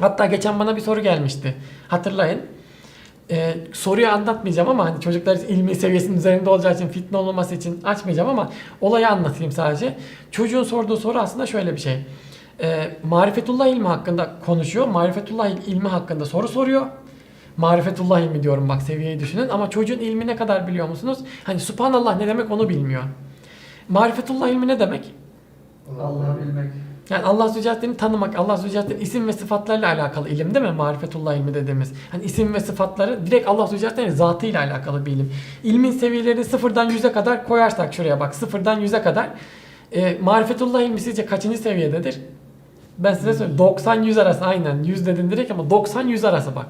Hatta geçen bana bir soru gelmişti. Hatırlayın. Ee, soruyu anlatmayacağım ama hani çocuklar ilmi seviyesinin üzerinde olacağı için fitne olmaması için açmayacağım ama olayı anlatayım sadece. Çocuğun sorduğu soru aslında şöyle bir şey. Ee, marifetullah ilmi hakkında konuşuyor. Marifetullah ilmi hakkında soru soruyor. Marifetullah ilmi diyorum bak seviyeyi düşünün ama çocuğun ilmi ne kadar biliyor musunuz? Hani subhanallah ne demek onu bilmiyor. Marifetullah ilmi ne demek? Allah'ı bilmek. Yani Allah Zülcelattin'i tanımak, Allah Zülcelattin'in isim ve sıfatlarıyla alakalı ilim değil mi? Marifetullah ilmi dediğimiz. Hani isim ve sıfatları direkt Allah Zülcelattin'in zatıyla alakalı bir ilim. İlmin seviyelerini sıfırdan yüze kadar koyarsak şuraya bak sıfırdan yüze kadar. E, marifetullah ilmi sizce kaçıncı seviyededir? Ben size söyleyeyim. 90-100 arası aynen. 100 dedin direkt ama 90-100 arası bak.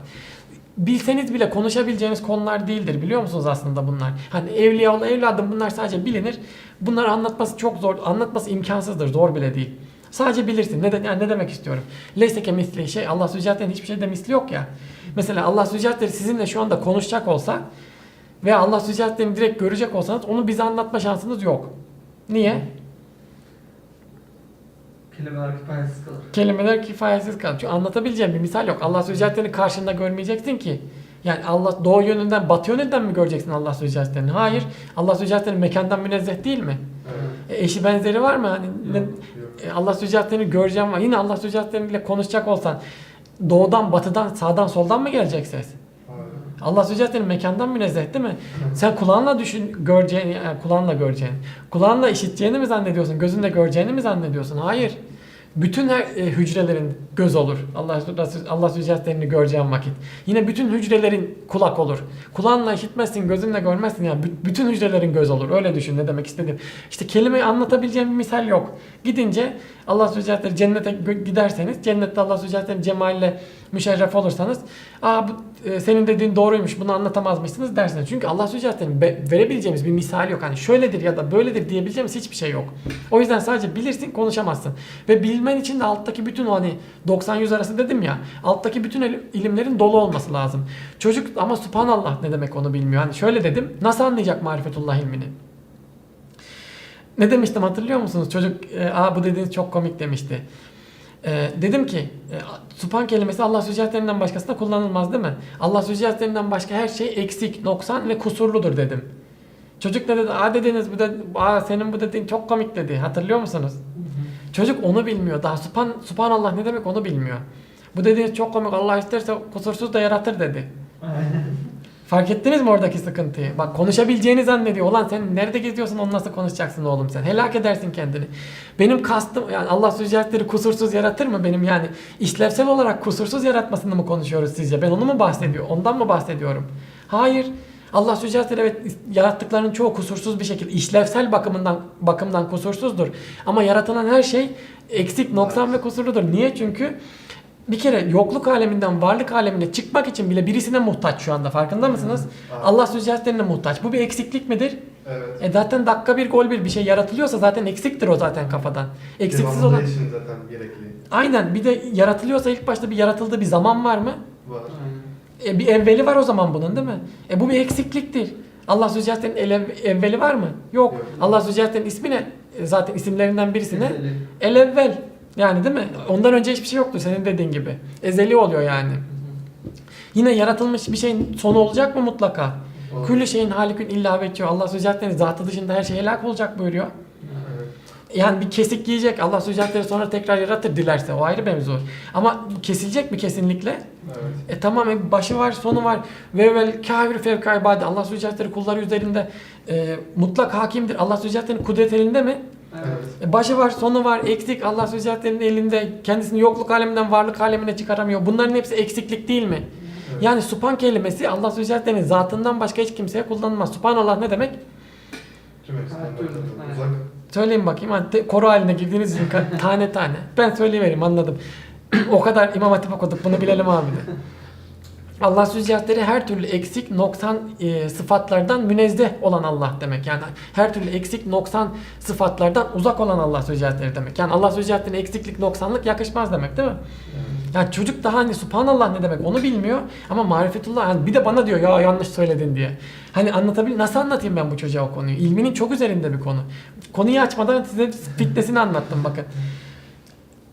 Bilseniz bile konuşabileceğiniz konular değildir biliyor musunuz aslında bunlar? Hani evliya ol evladım bunlar sadece bilinir. Bunları anlatması çok zor, anlatması imkansızdır, zor bile değil. Sadece bilirsin. Ne, de, yani ne demek istiyorum? Leyseke misli şey Allah Zülcelattin'in hiçbir şeyde misli yok ya. Mesela Allah Zülcelattin sizinle şu anda konuşacak olsa veya Allah Zülcelattin'i direkt görecek olsanız onu bize anlatma şansınız yok. Niye? Kelimeler kifayetsiz kalır. Kelimeler kifayetsiz kalır. Çünkü anlatabileceğim bir misal yok. Allah Zülcelattin'i karşında görmeyeceksin ki. Yani Allah doğu yönünden batı yönünden mi göreceksin Allah Zülcelattin'i? Hayır. Allah Zülcelattin'in mekandan münezzeh değil mi? Evet. E, eşi benzeri var mı? Hani ne- Yok. E, Allah Zülcelattin'i göreceğim var. Yine Allah Zülcelattin'le konuşacak olsan doğudan, batıdan, sağdan, soldan mı gelecek ses? Allah Zülcelattin'in mekandan münezzeh değil mi? Sen kulağınla düşün göreceğini, yani kulağınla göreceğini. Kulağınla işiteceğini mi zannediyorsun? Gözünle göreceğini mi zannediyorsun? Hayır. Bütün her e, hücrelerin göz olur. Allah Allah Zülcelattin'i göreceğin vakit. Yine bütün hücrelerin kulak olur. Kulağınla işitmezsin, gözünle görmezsin. Yani bü- bütün hücrelerin göz olur. Öyle düşün ne demek istedim. İşte kelimeyi anlatabileceğim bir misal yok. Gidince Allah Zülcelattin'i cennete giderseniz, cennette Allah Zülcelattin'in cemaliyle müşerref olursanız, aa bu e, senin dediğin doğruymuş bunu anlatamazmışsınız dersiniz. Çünkü Allah be- verebileceğimiz bir misal yok. Hani şöyledir ya da böyledir diyebileceğimiz hiçbir şey yok. O yüzden sadece bilirsin konuşamazsın. Ve bilmen için de alttaki bütün o hani 90-100 arası dedim ya alttaki bütün il- ilimlerin dolu olması lazım. Çocuk ama subhanallah ne demek onu bilmiyor. Hani şöyle dedim nasıl anlayacak marifetullah ilmini? Ne demiştim hatırlıyor musunuz? Çocuk e, aa bu dediğiniz çok komik demişti. E, dedim ki e, supan kelimesi Allah Zülcelattin'inden başkasında kullanılmaz değil mi? Allah Zülcelattin'inden başka her şey eksik, noksan ve kusurludur dedim. Çocuk ne dedi? Aa dediniz bu da aa senin bu dediğin çok komik dedi. Hatırlıyor musunuz? Çocuk onu bilmiyor. Daha subhan, subhanallah ne demek onu bilmiyor. Bu dediğiniz çok komik. Allah isterse kusursuz da yaratır dedi. Fark ettiniz mi oradaki sıkıntıyı? Bak konuşabileceğini zannediyor. Ulan sen nerede geziyorsun onu nasıl konuşacaksın oğlum sen? Helak edersin kendini. Benim kastım yani Allah Zülcelattin'i kusursuz yaratır mı? Benim yani işlevsel olarak kusursuz yaratmasını mı konuşuyoruz sizce? Ben onu mu bahsediyor? Ondan mı bahsediyorum? Hayır. Allah Zülcelattin evet yarattıklarının çoğu kusursuz bir şekilde işlevsel bakımından bakımdan kusursuzdur. Ama yaratılan her şey eksik, noksan ve kusurludur. Niye? Çünkü bir kere yokluk aleminden varlık alemine çıkmak için bile birisine muhtaç şu anda farkında mısınız? Evet. Allah Zülcelattin'e muhtaç. Bu bir eksiklik midir? Evet. E zaten dakika bir gol bir bir şey yaratılıyorsa zaten eksiktir o zaten kafadan. Eksiksiz olan... zaten gerekli. Aynen bir de yaratılıyorsa ilk başta bir yaratıldığı bir zaman var mı? Var. Aynen. E bir evveli var o zaman bunun değil mi? E bu bir eksikliktir. Allah Zülcelattin'in ele- evveli var mı? Yok. Yok. Allah Zülcelattin'in ismi ne? E zaten isimlerinden birisi ne? Ezeli. El evvel. Yani değil mi? Ondan önce hiçbir şey yoktu senin dediğin gibi. Ezeli oluyor yani. Yine yaratılmış bir şeyin sonu olacak mı mutlaka? Olur. Küllü şeyin halikün illa vecihi. Allah Zülcelattin'in zatı dışında her şey helak olacak buyuruyor. Yani bir kesik giyecek. Allah Zülcelattin'i sonra tekrar yaratır dilerse. O ayrı mevzu. Ama kesilecek mi kesinlikle? Evet. E tamam e, başı var sonu var. Ve vel kafir fevka ibade. Allah Zülcelattin'in kulları üzerinde e, mutlak hakimdir. Allah Zülcelattin'in kudret elinde mi? Evet. E, başı var sonu var eksik. Allah Zülcelattin'in elinde kendisini yokluk aleminden varlık alemine çıkaramıyor. Bunların hepsi eksiklik değil mi? Evet. Yani supan kelimesi Allah Zülcelattin'in zatından başka hiç kimseye kullanılmaz. Subhanallah ne demek? Tüm eksiklerden uzak. Söyleyin bakayım. Hani te- koro haline girdiğiniz için tane tane. Ben söyleyivereyim anladım. o kadar İmam Hatip okuduk bunu bilelim abi de. Allah Zülcelattin'i her türlü eksik, noksan e, sıfatlardan münezzeh olan Allah demek. Yani her türlü eksik, noksan sıfatlardan uzak olan Allah Zülcelattin'i demek. Yani Allah Zülcelattin'e eksiklik, noksanlık yakışmaz demek değil mi? Yani çocuk daha hani subhanallah ne demek onu bilmiyor ama marifetullah yani bir de bana diyor ya yanlış söyledin diye. Hani anlatabil nasıl anlatayım ben bu çocuğa o konuyu? İlminin çok üzerinde bir konu. Konuyu açmadan size fitnesini anlattım bakın.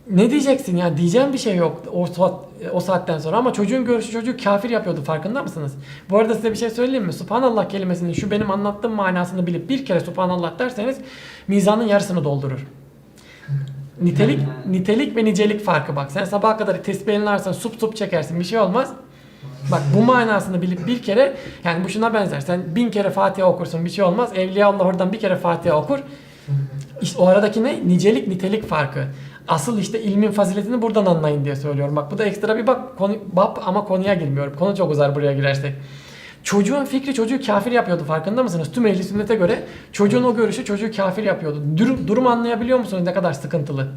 ne diyeceksin ya diyeceğim bir şey yok o saat, o saatten sonra ama çocuğun görüşü çocuğu kafir yapıyordu farkında mısınız? Bu arada size bir şey söyleyeyim mi? Subhanallah kelimesinin şu benim anlattığım manasını bilip bir kere Subhanallah derseniz mizanın yarısını doldurur. Nitelik nitelik ve nicelik farkı bak. Sen sabaha kadar tesbih elini alırsan sup sup çekersin bir şey olmaz. Bak bu manasını bilip bir kere yani bu şuna benzer. Sen bin kere Fatiha okursun bir şey olmaz. Evliya Allah oradan bir kere Fatiha okur. İşte o aradaki ne? Nicelik nitelik farkı. Asıl işte ilmin faziletini buradan anlayın diye söylüyorum. Bak bu da ekstra bir bak konu, bab ama konuya girmiyorum. Konu çok uzar buraya girersek. Çocuğun fikri çocuğu kafir yapıyordu farkında mısınız? Tüm ehli sünnete göre çocuğun o görüşü çocuğu kafir yapıyordu. Durum, durum anlayabiliyor musunuz ne kadar sıkıntılı?